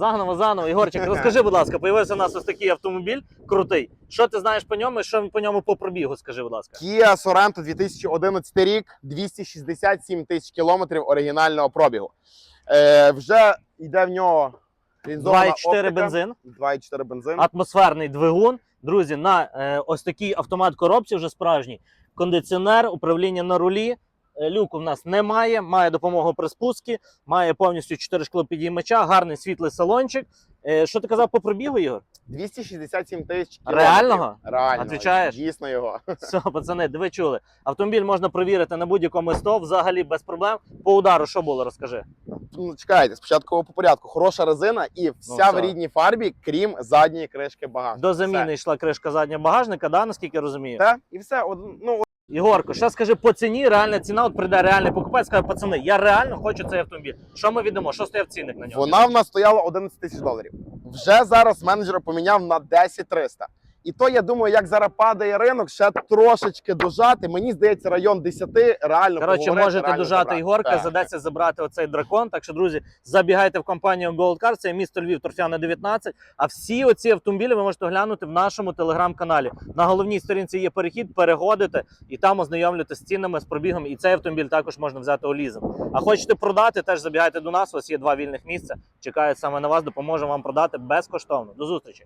Заново, заново. Ігорчик, розкажи, будь ласка, появився у нас ось такий автомобіль крутий. Що ти знаєш по ньому і що по ньому по пробігу? Скажи, будь ласка. Kia Sorento 2011 рік, 267 тисяч кілометрів оригінального пробігу. Е, вже йде в нього лінзована 2,4 оптика. бензин, 2,4 бензин. атмосферний двигун. Друзі, на е, ось такий автомат коробці вже справжній. Кондиціонер, управління на рулі. Е, Люку в нас немає, має допомогу при спуску, має повністю 4 шклопідіймача, гарний світлий салончик. Е, Що ти казав по пробігу, Ігор? 267 тисяч кілометрів. Реального? Реально. Отвічаєш? Дійсно його. Все, пацани, ви чули. Автомобіль можна провірити на будь-якому СТО, взагалі без проблем. По удару, що було, розкажи. Ну, чекайте, спочатку по порядку. Хороша резина і вся все. в рідній фарбі, крім задньої кришки багажника. До заміни йшла кришка заднього багажника, да, наскільки я розумію. Все. Та, і все. Од- Ну, Ігорко, що скажи по ціні, реальна ціна, от прийде реальний покупець, скаже, пацани, я реально хочу цей автомобіль. Що ми віддамо? Що стояв цінник на нього? Вона в нас стояла 11 тисяч доларів. Вже зараз менеджер поміняв на 10 300. І то я думаю, як зараз падає ринок, ще трошечки дожати. Мені здається, район 10 реально. Коротше, можете реально дожати. Ігорка, Так. задеться забрати оцей дракон. Так що, друзі, забігайте в компанію Gold Car, це місто Львів, Торфяна 19. А всі оці автомобілі ви можете оглянути в нашому телеграм-каналі. На головній сторінці є перехід, переходите і там ознайомлюєтесь з цінами, з пробігом. І цей автомобіль також можна взяти у лізинг. А хочете продати, теж забігайте до нас. У вас є два вільних місця. Чекають саме на вас, допоможемо вам продати безкоштовно. До зустрічі.